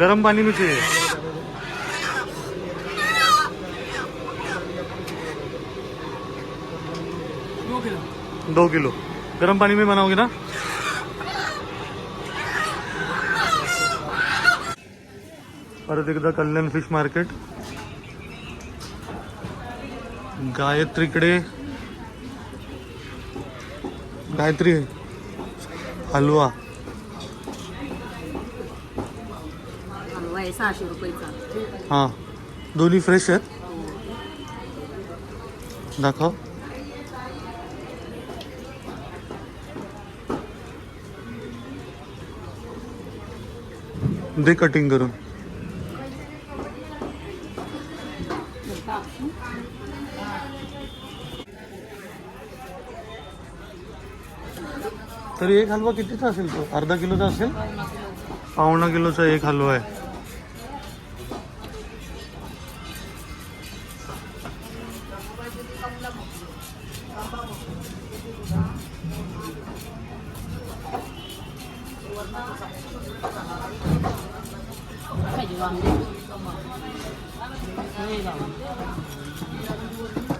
गरम पानी में चाहिए दो किलो. गरम पानी में बनाओगे ना? परत एकदा कल्याण फिश मार्केट. गायत्रीकडे. गायत्री हलवा हलवा आहे सहाशे रुपयेचा. हां. दोन्ही फ्रेश आहेत? दाखव. दे कटिंग करून. तरी एक हलवा कितीचा असेल तो? अर्धा किलोचा असेल? पावणा किलोचा एक हलवा आहे.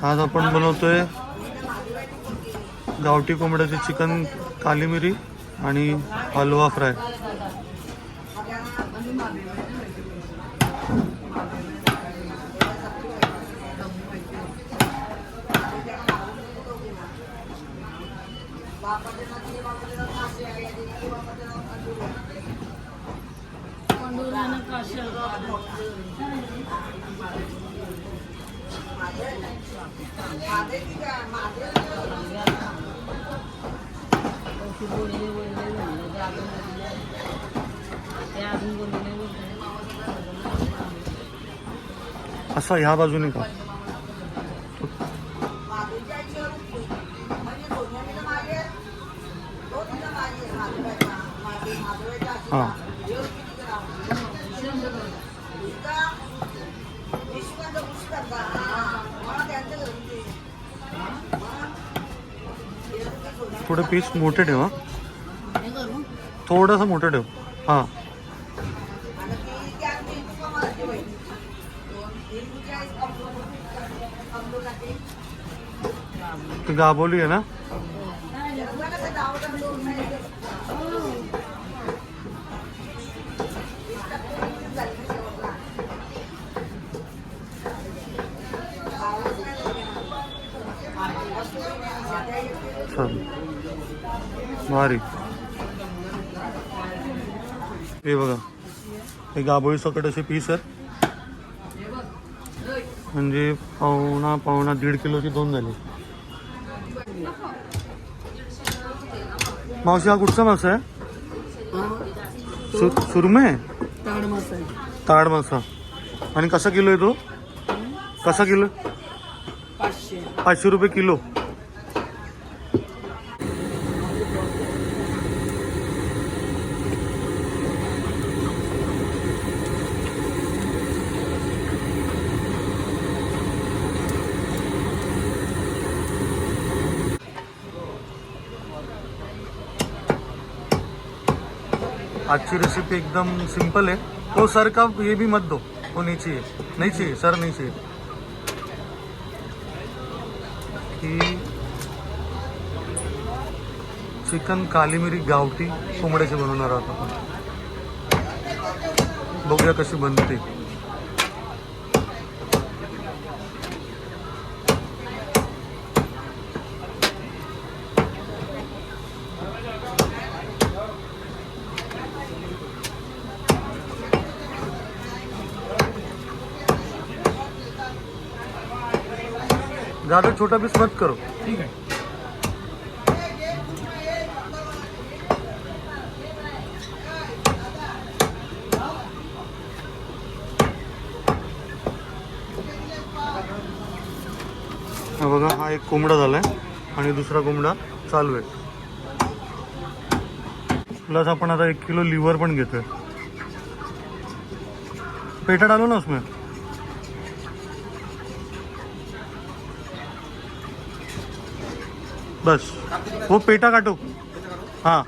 आज आपण बनवतोय गावठी कोंबड्याचे चिकन काली मिरी आणि हलवा फ्राय. असं ह्या बाजूने का हा। थोडं पीस मोठे ठेव हा. थोडंसं मोठं ठेव. हा. ती गाबोली आहे ना? भारी. हे बघा. हे गाभोळी सकट असे पीस आहेत. म्हणजे पावणा पावणा दीड किलोची दोन झाली. मावशी हा कुठचा मासा आहे? सु- सुरमई आहे. ताड मासा. आणि कसा किलो आहे तो? कसा किलो? पाचशे रुपये किलो. आजची रेसिपी एकदम सिंपल है तो सर का ये भी मत दो. वो नहीं चाहिए. नहीं चाहिए. सर नहीं चाहिए. चिकन काली मिरी गावठी कोंबड्याची बनवणार आहोत आपण. बघूया कशी बनते. ज़्यादा छोटा पीस मत करो। ठीक आहे बघा हा एक कोंबडा झालाय आणि दुसरा कोंबडा चालू आहे. प्लस आपण आता एक किलो लिव्हर पण घेतोय. पेटा डालू ना उसमें बस. वो पेटा काटो. हाँ.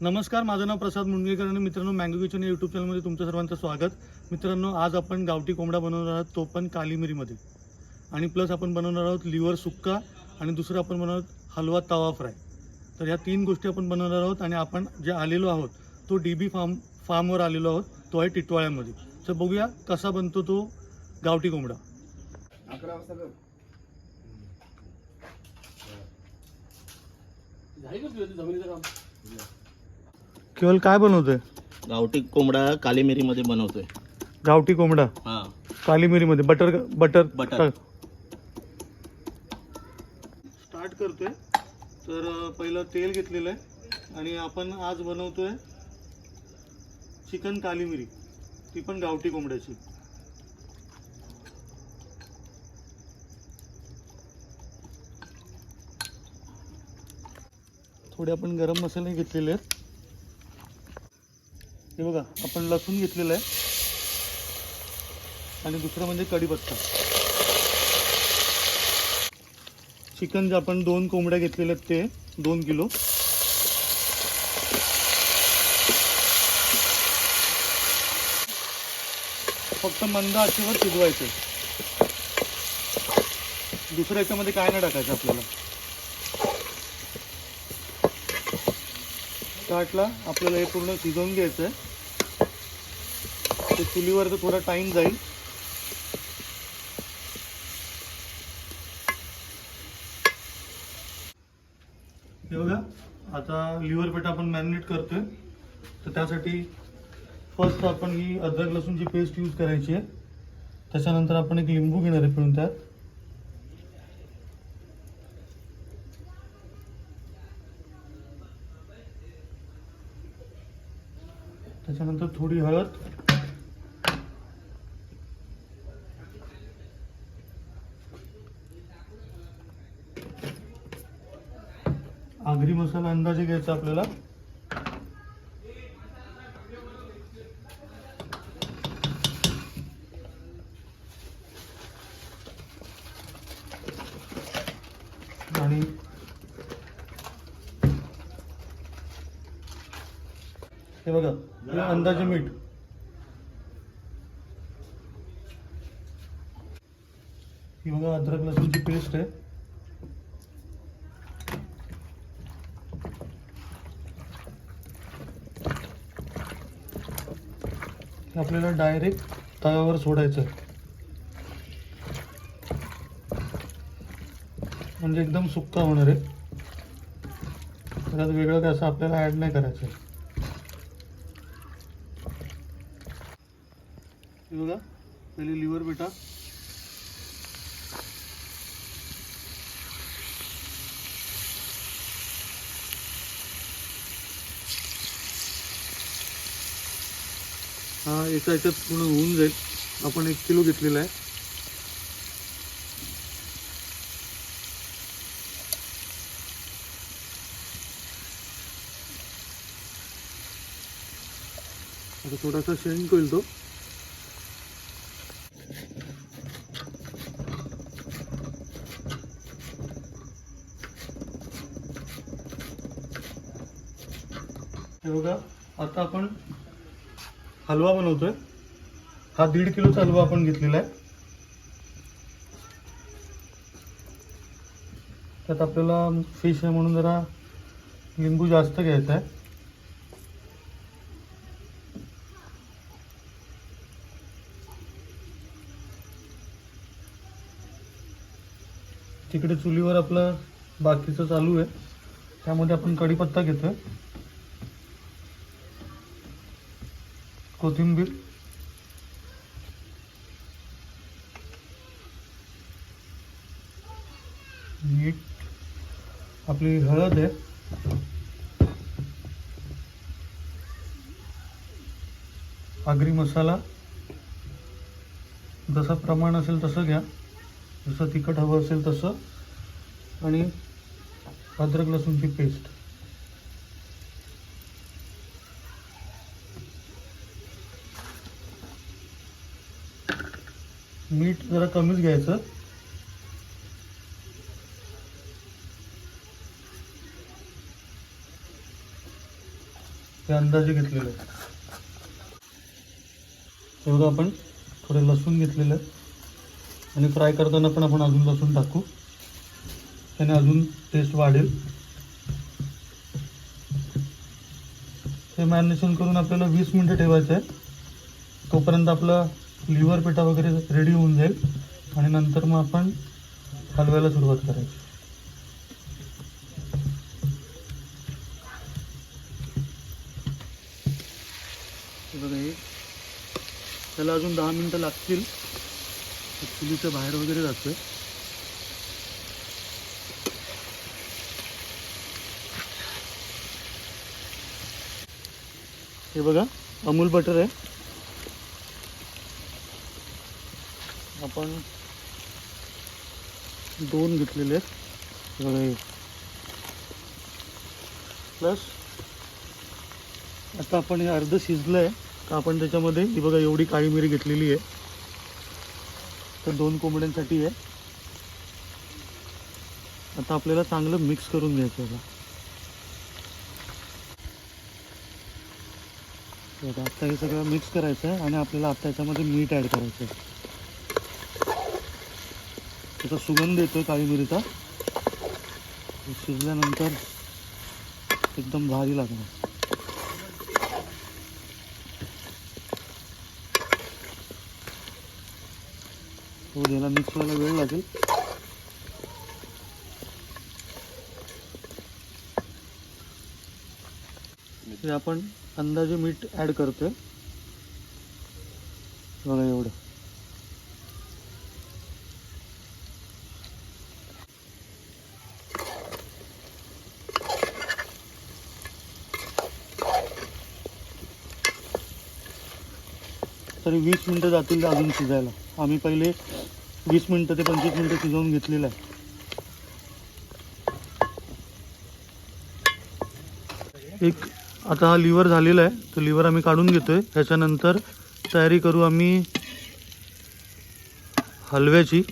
नमस्कार माझं नाव प्रसाद मुंडगेकर आणि मित्रांनो मँगो किचन या यूट्यूब चॅनलमध्ये तुमचं सर्वांचं स्वागत. मित्रांनो आज आपण गावठी कोंबडा बनवणार आहोत तो पण कालीमिरीमध्ये आणि प्लस आपण बनवणार आहोत लिव्हर सुक्का आणि दुसरं आपण बनवणार आहोत हलवा तवा फ्राय. तर ह्या तीन गोष्टी आपण बनवणार आहोत आणि आपण जे आलेलो आहोत तो डी बी फार्म फार्मवर आलेलो आहोत तो आहे टिटवाळ्यामध्ये. तर बघूया कसा बनतो तो गावठी कोंबडा. कर. केवळ काय बनवतोय? गावठी कोंबडा कालीमिरीमध्ये बनवतोय. गावठी कोंबडा? हा. कालीमिरीमध्ये. Butter butter butter. स्टार्ट करतोय. तर अं, पहिलं तेल घेतलेलं आहे आणि आपण आज बनवतोय चिकन कालीमिरी. ती पण गावठी कोंबड्याची. पुढे आपण गरम मसाले घेतलेले आहेत. हे बघा आपण लसूण घेतलेलं आहे. आणि दुसरं म्हणजे कढीपत्ता. चिकन जे आपण दोन कोंबड्या घेतलेल्या आहेत ते दोन किलो. फक्त मंद आचेवर शिजवायचे. दुसऱ्या याच्यामध्ये काय नाही टाकायचं आपल्याला. साठला आपल्याला हे पूर्ण शिजवून घ्यायचं आहे ते चुलीवर तर थोडा टाईम जाईल. हे बघा आता लिव्हर पेट आपण मॅरिनेट करतोय. तर त्यासाठी फर्स्ट आपण ही अद्रक लसूणची पेस्ट यूज करायची आहे. त्याच्यानंतर आपण एक लिंबू घेणार आहे पिळून त्यात. त्याच्यानंतर थोडी हळद. आगरी मसाला अंदाजे घ्यायचा आपल्याला आणि हे बघा हे अंदाजे मीठ. ही बघा अद्रक लसूणची पेस्ट आहे. आपल्याला डायरेक्ट तव्यावर सोडायचं म्हणजे एकदम सुक्का होणार आहे. त्यात वेगळं काय असं आपल्याला ॲड नाही करायचं हे बघा. पहिले लिव्हर बेटा. हा एका याच्यात पूर्ण होऊन जाईल. आपण एक किलो घेतलेला आहे. आता थोडासा शेंग होईल तो. हे बघा आता आपण हलवा बनवतोय. हा दीड किलोचा हलवा आपण घेतलेला आहे. त्यात आपल्याला फिश आहे म्हणून जरा लिंबू जास्त घ्यायचा आहे. तिकडे चुलीवर आपलं बाकीचं चालू आहे. त्यामध्ये आपण कढीपत्ता घेतोय. कोथिंबीर. मीठ. आपली हळद आहे. आगरी मसाला. जसं प्रमाण असेल तसं घ्या. जसं तिखट हवं असेल तसं. आणि अद्रक लसूणची पेस्ट मीठ जरा कमीच घ्यायचं. ते अंदाजे घेतलेले आहे. हे आपण थोडे लसूण घेतलेलं आहे आणि फ्राय करताना पण आपण अजून लसूण टाकू. त्याने अजून टेस्ट वाढेल. हे मॅरिनेशन करून आपल्याला वीस मिनटं ठेवायचं आहे. तोपर्यंत आपला लिव्हर पिठा वगैरे रेडी होऊन जाईल. आणि नंतर मग आपण हलवायला सुरुवात करायची. बघा हे. त्याला अजून दहा मिनटं लागतील. चुलीचं बाहेर वगैरे जातं हे बघा अमूल बटर आहे. आपण दोन घेतलेले आहेत. प्लस आता आपण हे अर्ध शिजलं आहे तर आपण त्याच्यामध्ये ही बघा एवढी काळी मिरी घेतलेली आहे. तर दोन कोंबड्यांसाठी आहे. आता आपल्याला चांगलं मिक्स करून घ्यायचं आहे आता हे सगळं मिक्स करायचं आहे आणि आपल्याला आता याच्यामध्ये मीठ ॲड करायचं आहे. त्याचा सुगंध येतोय काळी मिरीचा शिजल्यानंतर एकदम भारी लागणार. हो याला मिक्स व्हायला वेळ लागेल. आपण अंदाजे मीठ ॲड करतोय. बघा एवढं. तरी वीस मिनटं जातील अजून शिजायला. आम्ही पहिले वीस मिनटं ते पंचवीस मिनटं शिजवून घेतलेलं आहे. एक आता हा लिव्हर झालेला आहे. तो लिव्हर आम्ही काढून घेतोय. ह्याच्यानंतर तयारी करू आम्ही हलव्याची.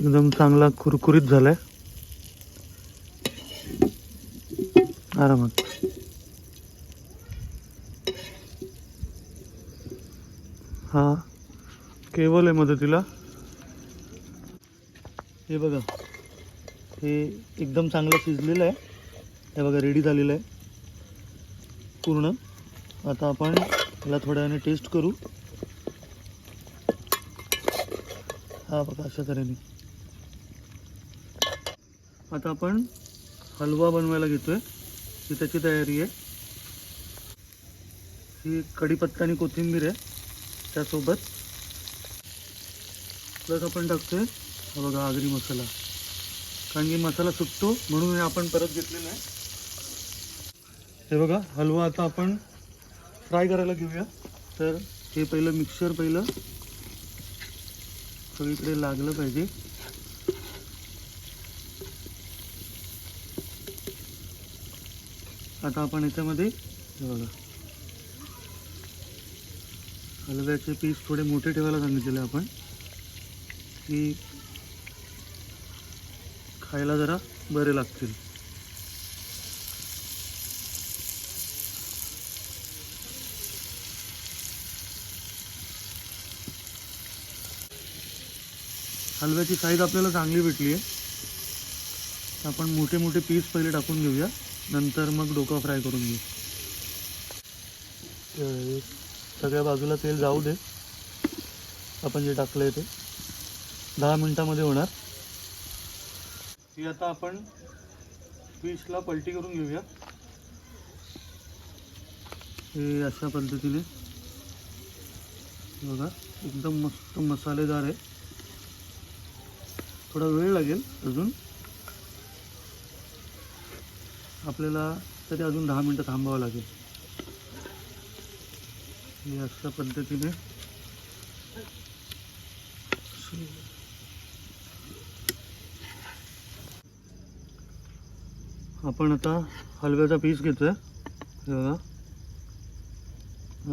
एकदम चांगला कुरकुरीत झालाय. आरामात. हा केबल आहे मदतीला. हे बघा हे एकदम चांगलं शिजलेलं आहे. हे बघा रेडी झालेलं आहे. पूर्ण. आता आपण याला थोड्या वेळाने टेस्ट करू. हा बघा अशा तऱ्हेने. आता आपण हलवा बनवायला घेतोय. ही त्याची तयारी आहे. ही कढीपत्ता आणि कोथिंबीर आहे. त्यासोबत प्लस आपण टाकतोय हा बघा आगरी मसाला. कारण की मसाला सुटतो म्हणून हे आपण परत घेतलेलं आहे. हे बघा हलवा आता आपण फ्राय करायला घेऊया. तर हे पहिलं मिक्सर पहिलं सगळीकडे लागलं पाहिजे. आता आपण याच्यामध्ये हे बघा. हलव्याचे पीस थोडे मोठे ठेवायला सांगितलेले आपण. की खायला जरा बरे लागतील. हलव्याची साईज आपल्याला चांगली भेटली आहे आपण मोठे मोठे पीस पहिले टाकून घेऊया. नंतर मग डोका फ्राय करून घेऊ. सगळ्या बाजूला तेल जाऊ दे. आपण जे टाकलं आहे ते. दहा मिनटामध्ये होणार. ही आता आपण फिशला पलटी करून घेऊया. हे अशा पद्धतीने. बघा एकदम मस्त मसालेदार आहे. थोडा वेळ लागेल अजून. आपल्याला तरी अजून दहा मिनटं थांबावं लागेल. अशा पद्धतीने आपण आता हलव्याचा पीस घेतोय. हे बघा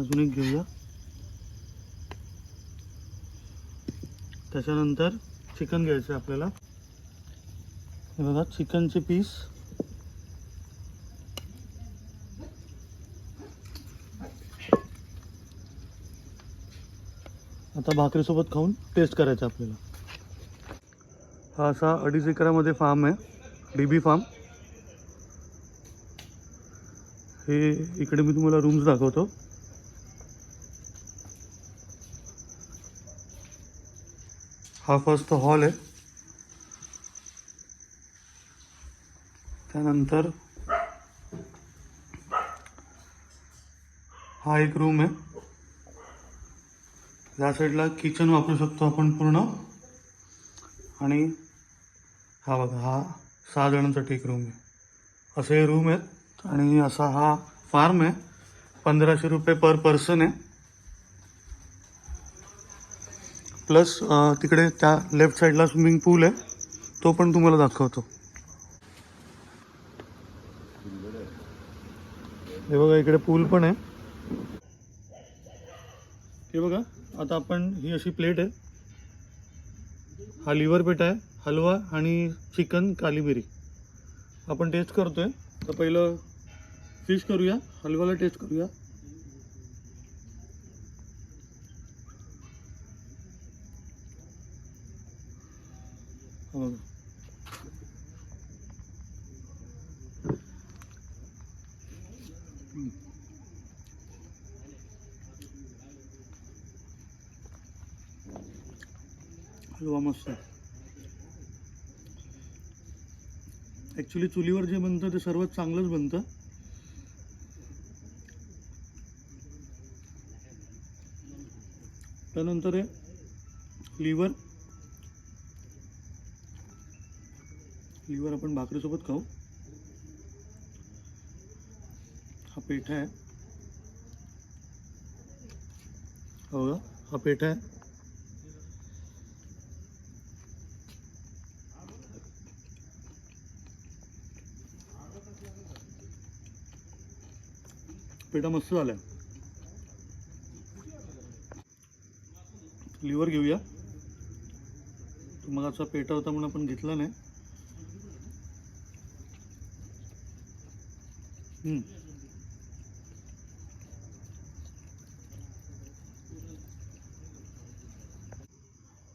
अजून एक घेऊया. त्याच्यानंतर चिकन घ्यायचं आहे आपल्याला. हे बघा चिकनचे पीस. आता भाकरीसोबत खाऊन टेस्ट करायचं आपल्याला. हा असा अडीच एकरामध्ये फार्म आहे. डी बी फार्म हे इकडे मी तुम्हाला रूम्स दाखवतो. हा फर्स्ट हॉल आहे. त्यानंतर हा एक रूम आहे. या साईडला किचन वापरू शकतो आपण पूर्ण. आणि हा बघा हा सहा जणांसाठी एक रूम आहे. असे रूम आहेत आणि असा हा फार्म आहे. पंधराशे रुपये पर पर्सन आहे. प्लस तिकडे त्या लेफ्ट साईडला स्विमिंग पूल आहे. तो पण तुम्हाला दाखवतो. हे बघा इकडे पूल पण आहे. हे बघा आता आपण ही अशी प्लेट आहे. हा लिव्हर पेट आहे हलवा आणि चिकन काली मिरी आपण टेस्ट करतोय. तर पहिलं फिश करूया हलव्याला टेस्ट करूया हा बघा हम्म. हलवा मस्त ॲक्च्युली चुलीवर जे बनतं ते सर्वात चांगलंच बनतं. त्यानंतर आहे लिव्हर. लिव्हर आपण भाकरीसोबत खाऊ. हा पेठा आहे. हो का हा पेठा आहे. पेठा मस्त झाल्या. लिव्हर घेऊया. मग असा पेटा होता म्हणून आपण घेतला नाही.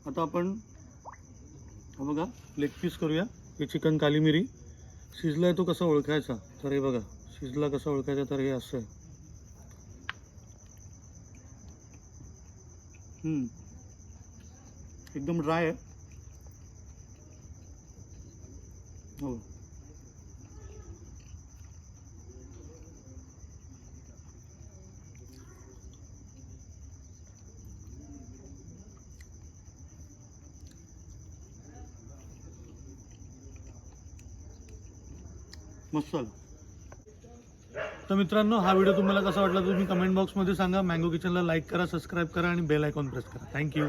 आता आपण बघा लेग पीस करूया. हे चिकन काली मिरी. शिजला आहे तो कसा ओळखायचा? तर हे बघा शिजला कसा ओळखायचा? तर हे असं आहे. एकदम ड्राय आहे हो। मस्त झालं तर मित्रांनो हा व्हिडिओ तुम्हाला कसा वाटला तुम्ही कमेंट बॉक्समध्ये सांगा. मँगो किचनला लाईक करा सबस्क्राईब करा आणि बेल आयकॉन प्रेस करा. Thank you